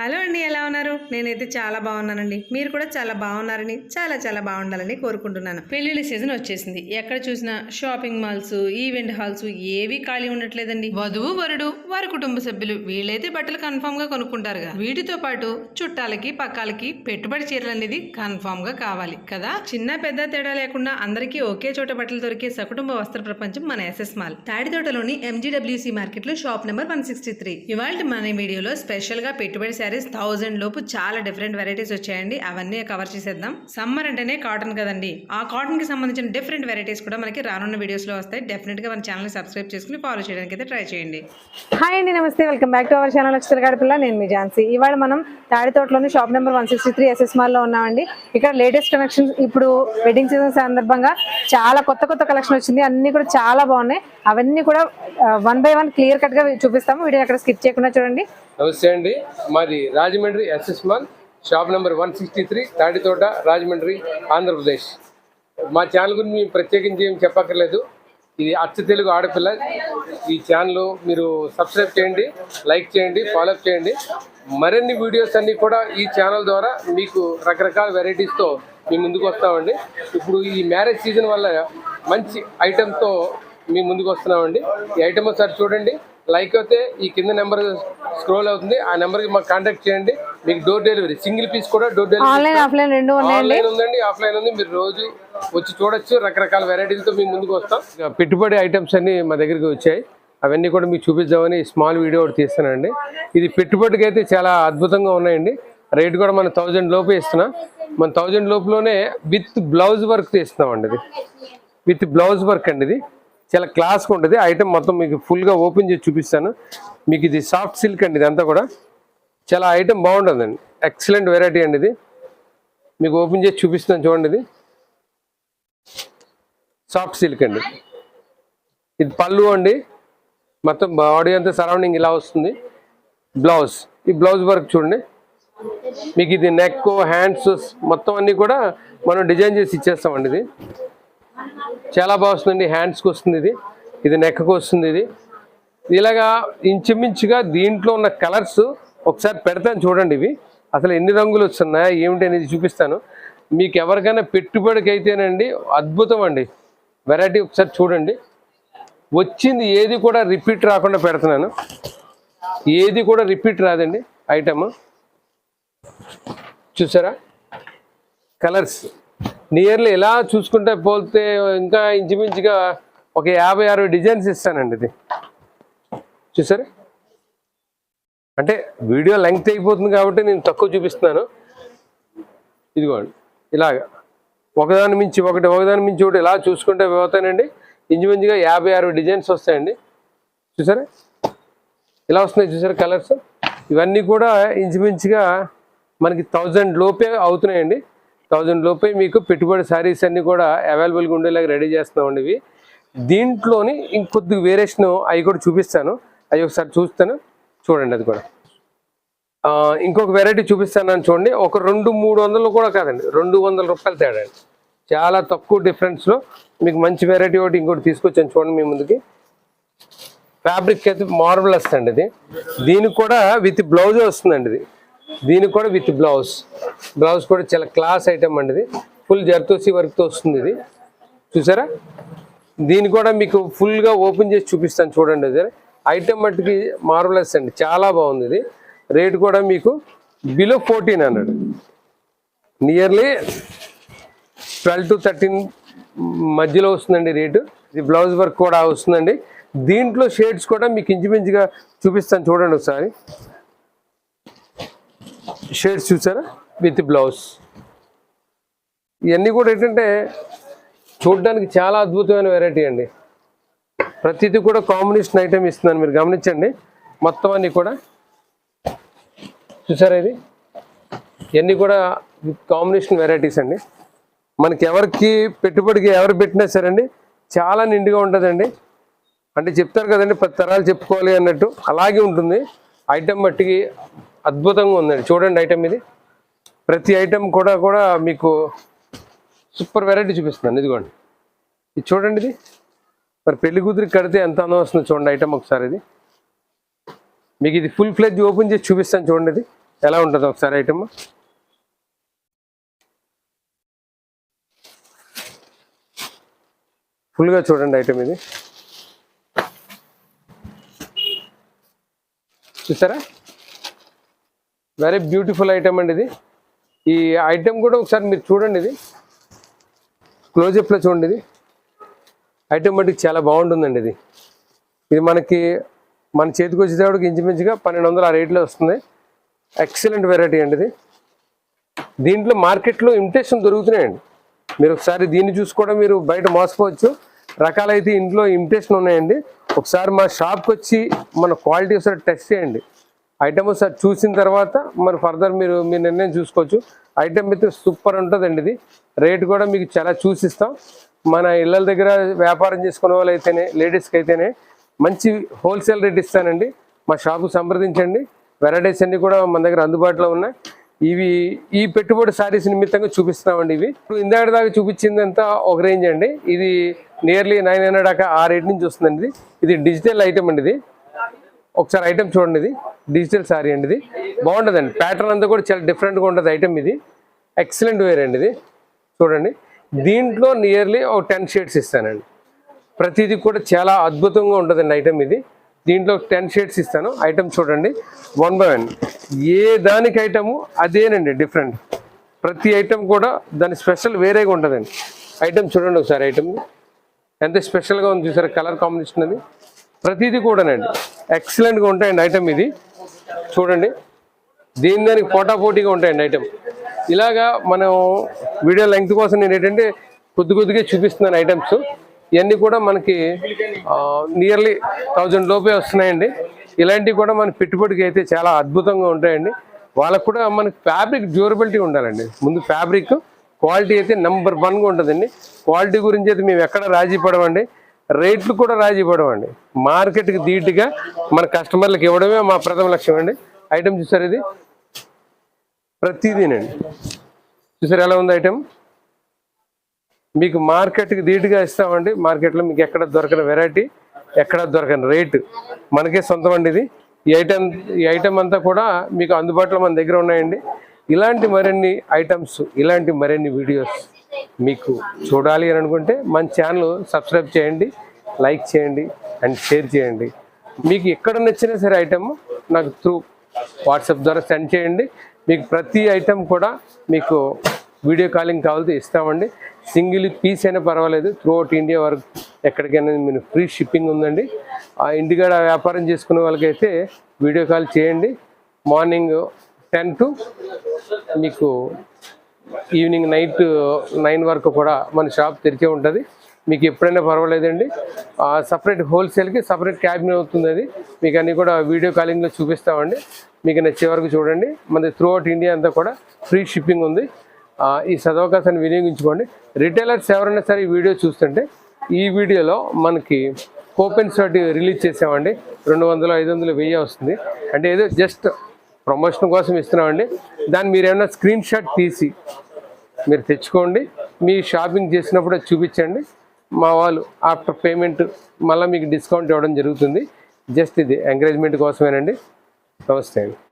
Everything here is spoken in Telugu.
హలో అండి ఎలా ఉన్నారు? నేనైతే చాలా బాగున్నానండి. మీరు కూడా చాలా బాగున్నారని చాలా చాలా బాగుండాలని కోరుకుంటున్నాను. పెళ్ళిళ్ళ సీజన్ వచ్చేసింది. ఎక్కడ చూసినా షాపింగ్ మాల్స్ ఈవెంట్ హాల్స్ ఏవి ఖాళీ ఉండట్లేదండి. వధువు వరుడు వారి కుటుంబ సభ్యులు వీళ్ళైతే బట్టలు కన్ఫామ్గా కొనుక్కుంటారుగా. వీటితో పాటు చుట్టాలకి పక్కాలకి పెట్టుబడి చీరలు అనేది కన్ఫామ్గా కావాలి కదా? చిన్న పెద్ద తేడా లేకుండా అందరికీ ఒకే చోట బట్టలు దొరికే సకుటుంబ వస్త్ర ప్రపంచం మన ఎస్ఎస్ మాల్. తాడితోటలోని ఎంజీడబ్ల్యూసీ మార్కెట్లో shop number one sixty three ఇవాళ మన వీడియోలో స్పెషల్గా పెట్టుబడి శారీస్ థౌజండ్ లోపు చాలా డిఫరెంట్ వెరైటీస్ వచ్చాయండి. అవన్నీ కవర్ చేసేద్దాం. సమ్మర్ అంటేనే కాటన్ కదండి. ఆ కాటన్కి సంబంధించిన డిఫరెంట్ వెరైటీస్ కూడా మనకి రానున్న వీడియోస్లో వస్తాయి. డెఫినెట్గా మన ఛానల్ సబ్స్క్రైబ్ చేసుకుని ఫాలో చేయడానికి అయితే ట్రై చేయండి. హాయ్ అండి నమస్తే. Welcome back to our channel చిలగాడి పిల్ల నేను మీ ఝాన్సీ. ఇవాళ మనం తాడితోటలోని shop number one sixty three SS మాల్లో ఉన్నామండి. ఇక్కడ లేటెస్ట్ కలెక్షన్స్ ఇప్పుడు వెడ్డింగ్ సీజన్ సందర్భంగా చాలా కొత్త కొత్త కలెక్షన్ వచ్చింది. అన్ని కూడా చాలా బాగున్నాయి. అవన్నీ కూడా వన్ బై వన్ క్లియర్ కట్గా చూపిస్తాము. వీడియో అక్కడ స్కిప్ చేయకుండా చూడండి. నమస్తే అండి. మాది Rajahmundry SS mall shop number one sixty three Taditota Rajahmundry Andhra Pradesh. మా ఛానల్ గురించి మేము ప్రత్యేకించి ఏం చెప్పక్కర్లేదు. ఇది అచ్చ తెలుగు ఆడపిల్ల. ఈ ఛానల్ మీరు సబ్స్క్రైబ్ చేయండి లైక్ చేయండి ఫాలోఅప్ చేయండి. మరిన్ని వీడియోస్ అన్నీ కూడా ఈ ఛానల్ ద్వారా మీకు రకరకాల వెరైటీస్తో మీ ముందుకు వస్తామండి. ఇప్పుడు ఈ మ్యారేజ్ సీజన్ వల్ల మంచి ఐటెంతో మీ ముందుకు వస్తున్నామండి. ఈ ఐటమ్ ఒకసారి చూడండి. లైక్ అయితే ఈ కింద నెంబర్ స్క్రోల్ అవుతుంది. ఆ నెంబర్కి మాకు కాంటాక్ట్ చేయండి. మీకు డోర్ డెలివరీ సింగిల్ పీస్ కూడా డోర్ డెలివరీ ఆన్లైన్ ఆఫ్లైన్ రెండు ఉన్నాయండి. ఆన్లైన్ ఉందండి ఆఫ్లైన్ ఉంది. మీరు రోజు వచ్చి చూడొచ్చు. రకరకాల వెరైటీలతో మీ ముందుకు వస్తాం. పెట్టుబడి ఐటమ్స్ అన్ని మా దగ్గరికి వచ్చాయి. అవన్నీ కూడా మీకు చూపిద్దామని స్మాల్ వీడియో ఒకటి తీస్తానండి ఇది పెట్టుబడికి అయితే చాలా అద్భుతంగా ఉన్నాయండి. రేట్ కూడా మనం థౌజండ్ లోపే ఇస్తున్నాం. మన థౌజండ్ లోపులోనే విత్ బ్లౌజ్ వర్క్ తీస్తున్నామండి ఇది. విత్ బ్లౌజ్ వర్క్ అండి ఇది. చాలా క్లాస్గా ఉంటుంది. ఐటమ్ మొత్తం మీకు ఫుల్గా ఓపెన్ చేసి చూపిస్తాను. మీకు ఇది సాఫ్ట్ సిల్క్ అండి ఇదంతా కూడా. చాలా ఐటమ్ బాగుంటుందండి. ఎక్సలెంట్ వెరైటీ అండి ఇది. మీకు ఓపెన్ చేసి చూపిస్తాను చూడండి ఇది. సాఫ్ట్ సిల్క్ అండి. ఇది పళ్ళు అండి. మొత్తం బాడీ అంతా సరౌండింగ్ ఇలా వస్తుంది. బ్లౌజ్ ఈ బ్లౌజ్ వర్క్ చూడండి. మీకు ఇది నెక్ హ్యాండ్స్ మొత్తం అన్నీ కూడా మనం డిజైన్ చేసి ఇచ్చేస్తామండి ఇది. చాలా బాగా వస్తుందండి హ్యాండ్స్కి వస్తుంది ఇది. ఇది నెక్కకు వస్తుంది ఇది. ఇలాగా ఇంచుమించుగా దీంట్లో ఉన్న కలర్స్ ఒకసారి పెడతాను చూడండి ఇవి. అసలు ఎన్ని రంగులు వస్తున్నాయి ఏమిటి అనేది చూపిస్తాను. మీకు ఎవరికైనా పెట్టుబడికి అయితేనండి అద్భుతం అండి. వెరైటీ ఒకసారి చూడండి. వచ్చింది ఏది కూడా రిపీట్ రాకుండా పెడుతున్నాను. ఏది కూడా రిపీట్ రాదండి ఐటమ్ చూసారా? కలర్స్ నియర్లీ ఎలా చూసుకుంటే పోతే ఇంకా ఇంచుమించుగా ఒక యాభై అరవై డిజైన్స్ ఇస్తానండి ఇది. చూసారా? అంటే వీడియో లెంగ్త్ అయిపోతుంది కాబట్టి నేను తక్కువ చూపిస్తున్నాను. ఇదిగోండి ఇలాగా. ఒకదాని మించి ఒకటి ఒకదాని మించి ఒకటి ఇలా చూసుకుంటే పోతానండి. ఇంచుమించుగా యాభై అరవై డిజైన్స్ వస్తాయండి. చూసారా? ఇలా వస్తున్నాయి చూసారా కలర్స్? ఇవన్నీ కూడా ఇంచుమించుగా మనకి థౌజండ్ లోపే అవుతున్నాయండి. థౌజండ్ లోపే మీకు పెట్టుబడి శారీస్ అన్నీ కూడా అవైలబుల్గా ఉండేలాగా రెడీ చేస్తున్నామండి ఇవి. దీంట్లోని ఇంకొద్ది వేరియేషన్ అవి కూడా చూపిస్తాను. అవి ఒకసారి చూస్తాను. చూడండి అది కూడా. ఇంకొక వెరైటీ చూపిస్తాను చూడండి. ఒక రెండు మూడు వందలు కూడా కాదండి. రెండు వందల రూపాయలు తేడా అండి. చాలా తక్కువ డిఫరెన్స్లో మీకు మంచి వెరైటీ ఒకటి ఇంకోటి తీసుకొచ్చాను చూడండి మీ ముందుకి. ఫ్యాబ్రిక్ అయితే మార్బులస్ అండి ఇది. దీనికి కూడా విత్ బ్లౌజ్ వస్తుందండి ఇది. దీనికి కూడా విత్ బ్లౌజ్. బ్లౌజ్ కూడా చాలా క్లాస్ ఐటమ్ అండి ఇది. ఫుల్ జర్తోసి వర్క్తో వస్తుంది ఇది. చూసారా? దీన్ని కూడా మీకు ఫుల్గా ఓపెన్ చేసి చూపిస్తాను చూడండి అది. ఐటమ్ మట్టుకి మార్బులస్ అండి. చాలా బాగుంది ఇది. రేట్ కూడా మీకు below fourteen hundred. Nearly twelve to thirteen మధ్యలో వస్తుందండి రేటు. ఇది బ్లౌజ్ వర్క్ కూడా వస్తుందండి. దీంట్లో షేడ్స్ కూడా మీకు ఇంచుమించుగా చూపిస్తాను చూడండి ఒకసారి. షేడ్స్ చూసారా విత్ బ్లౌజ్. ఇవన్నీ కూడా ఏంటంటే చూడడానికి చాలా అద్భుతమైన వెరైటీ అండి. ప్రతిదీ కూడా కాంబినేషన్ ఐటమ్ ఇస్తున్నాను మీరు గమనించండి. మొత్తం అన్నీ కూడా చూసారా ఇది? ఇవన్నీ కూడా కాంబినేషన్ వెరైటీస్ అండి. మనకి ఎవరికి పెట్టుబడికి ఎవరు పెట్టినా సరే అండి చాలా నిండుగా ఉంటుందండి. అంటే చెప్తారు కదండి పది తరాలు చెప్పుకోవాలి అన్నట్టు అలాగే ఉంటుంది. ఐటమ్ మట్టికి అద్భుతంగా ఉందండి. చూడండి ఐటమ్ ఇది. ప్రతి ఐటమ్ కూడా కూడా మీకు సూపర్ వెరైటీ చూపిస్తున్నాను. ఇదిగోండి. ఇది చూడండి ఇది. మరి పెళ్ళి కూతురికి కడితే ఎంత అందం వస్తుందో చూడండి ఐటమ్ ఒకసారి ఇది. మీకు ఇది ఫుల్ ఫ్లెజ్ ఓపెన్ చేసి చూపిస్తాను చూడండి ఇది. ఎలా ఉంటుంది ఒకసారి ఐటమ్ ఫుల్గా చూడండి ఐటమ్ ఇది. చూసారా? వెరీ బ్యూటిఫుల్ ఐటమ్ అండి ఇది. ఈ ఐటెం కూడా ఒకసారి మీరు చూడండి ఇది. క్లోజప్లో చూడండి ఇది. ఐటెం బట్టి చాలా బాగుంటుందండి ఇది. ఇది మనకి మన చేతికి వచ్చేటప్పటికి ఇంచుమించుగా పన్నెండు వందల ఆ రేట్లో వస్తుంది. ఎక్సలెంట్ వెరైటీ అండి ఇది. దీంట్లో మార్కెట్లో ఇమిటేషన్ దొరుకుతున్నాయండి. మీరు ఒకసారి దీన్ని చూసుకోవడం మీరు బయట మోసపోవచ్చు. రకాలైతే ఇంట్లో ఇమిటేషన్ ఉన్నాయండి. ఒకసారి మా షాప్కి వచ్చి మన క్వాలిటీ ఒకసారి టెస్ట్ చేయండి. ఐటమ్ ఒకసారి చూసిన తర్వాత మరి ఫర్దర్ మీరు మీ నిర్ణయం చూసుకోవచ్చు. ఐటమ్ అయితే సూపర్ ఉంటుందండి ఇది. రేట్ కూడా మీకు చాలా చూసిస్తాం. మన ఇళ్ళ దగ్గర వ్యాపారం చేసుకునే వాళ్ళు అయితేనే లేడీస్కి అయితేనే మంచి హోల్సేల్ రేట్ ఇస్తానండి. మా షాపు సంప్రదించండి. వెరైటీస్ అన్నీ కూడా మన దగ్గర అందుబాటులో ఉన్నాయి. ఇవి ఈ పెట్టుబడి సారీస్ నిమిత్తంగా చూపిస్తున్నామండి ఇవి. ఇప్పుడు ఇందాక దాకా చూపించిందంతా ఒక రేంజ్ అండి. ఇది నియర్లీ నైన్ హండ్రెడ్ దాకా ఆ రేట్ నుంచి వస్తుందండి ఇది. ఇది డిజిటల్ ఐటమ్ అండి ఇది. ఒకసారి ఐటమ్ చూడండి ఇది. డిజిటల్ సారీ అండి ఇది. బాగుంటుందండి. ప్యాటర్న్ అంతా కూడా చాలా డిఫరెంట్గా ఉంటుంది ఐటమ్ ఇది. ఎక్సలెంట్ వేర్ అండి ఇది. చూడండి. దీంట్లో నియర్లీ ఒక టెన్ షేడ్స్ ఇస్తానండి. ప్రతిదీ కూడా చాలా అద్భుతంగా ఉంటుందండి ఐటమ్ ఇది. దీంట్లో టెన్ షేడ్స్ ఇస్తాను. ఐటమ్ చూడండి. వన్ బై వన్ ఏ దానికి ఐటము అదేనండి డిఫరెంట్ ప్రతి ఐటమ్ కూడా దాని స్పెషల్ వేరేగా ఉంటుందండి. ఐటమ్ చూడండి ఒకసారి ఐటమ్ ఎంత స్పెషల్గా ఉంది చూసారు? కలర్ కాంబినేషన్ అది. ప్రతిదీ కూడానండి. ఎక్సలెంట్గా ఉంటాయండి ఐటమ్ ఇది. చూడండి. దీని దానికి పోటాపోటీగా ఉంటాయండి ఐటమ్ ఇలాగా మనం వీడియో లెంగ్త్ కోసం నేను ఏంటంటే కొద్ది కొద్దిగా చూపిస్తున్నాను ఐటమ్స్ ఇవన్నీ కూడా మనకి నియర్లీ థౌజండ్ లోపే వస్తున్నాయండి. ఇలాంటివి కూడా మన పెట్టుబడికి అయితే చాలా అద్భుతంగా ఉంటాయండి. వాళ్ళకు కూడా మనకి ఫ్యాబ్రిక్ డ్యూరబిలిటీ ఉండాలండి. ముందు ఫ్యాబ్రిక్ క్వాలిటీ అయితే నెంబర్ వన్గా ఉంటుందండి. క్వాలిటీ గురించి అయితే మేము ఎక్కడ రాజీ పడమండి. రేట్లు కూడా రాజీ పడమండి మార్కెట్కి ధీటుగా మన కస్టమర్లకు ఇవ్వడమే మా ప్రథమ లక్ష్యం అండి. ఐటమ్ చూసారు ఇది? ప్రతిదీనండి. చూసారు ఎలా ఉంది ఐటమ్ మీకు మార్కెట్కి ధీటుగా ఇస్తామండి. మార్కెట్లో మీకు ఎక్కడ దొరకని వెరైటీ ఎక్కడ దొరకని రేటు మనకే సొంతం అండి ఇది. ఈ ఐటమ్ ఈ ఐటమ్ అంతా కూడా మీకు అందుబాటులో మన దగ్గర ఉన్నాయండి. ఇలాంటి మరిన్ని ఐటమ్స్ ఇలాంటి మరిన్ని వీడియోస్ మీకు చూడాలి అని అనుకుంటే మన ఛానల్ సబ్స్క్రైబ్ చేయండి లైక్ చేయండి అండ్ షేర్ చేయండి. మీకు ఎక్కడ నచ్చినా సరే ఐటమ్ నాకు త్రూ వాట్సాప్ ద్వారా సెండ్ చేయండి. మీకు ప్రతి ఐటెం కూడా మీకు వీడియో కాలింగ్ కావాలితే ఇస్తామండి. సింగిల్ పీస్ అయినా పర్వాలేదు. త్రూ అవుట్ ఇండియా వరకు ఎక్కడికైనా మీరు ఫ్రీ షిప్పింగ్ ఉందండి. ఆ ఇంటికాడ వ్యాపారం చేసుకునే వాళ్ళకైతే వీడియో కాల్ చేయండి. మార్నింగ్ టెన్ టు మీకు ఈవినింగ్ నైట్ నైన్ వరకు కూడా మన షాప్ తెరిచే ఉంటుంది. మీకు ఎప్పుడైనా పర్వాలేదండి. సపరేట్ హోల్సేల్కి సపరేట్ క్యాబిన్ అవుతుంది అది. మీకు అన్నీ కూడా వీడియో కాలింగ్లో చూపిస్తామండి. మీకు నచ్చే వరకు చూడండి. మన త్రూ అవుట్ ఇండియా అంతా కూడా ఫ్రీ షిప్పింగ్ ఉంది. ఈ సదవకాశాన్ని వినియోగించుకోండి. రిటైలర్స్ ఎవరైనా సరే ఈ వీడియో చూస్తుంటే ఈ వీడియోలో మనకి కూపెన్స్ ఒకటి రిలీజ్ చేసామండి. రెండు వందలు ఐదు వందలు వెయ్యి వస్తుంది. అంటే ఏదో జస్ట్ ప్రమోషన్ కోసం ఇస్తున్నామండి. దాన్ని మీరు ఏమైనా స్క్రీన్ షాట్ తీసి మీరు తెచ్చుకోండి. మీ షాపింగ్ చేసినప్పుడు చూపించండి. మా వాళ్ళు ఆఫ్టర్ పేమెంట్ మళ్ళీ మీకు డిస్కౌంట్ ఇవ్వడం జరుగుతుంది. జస్ట్ ఇది ఎంకరేజ్మెంట్ కోసమేనండి. నమస్తే అండి.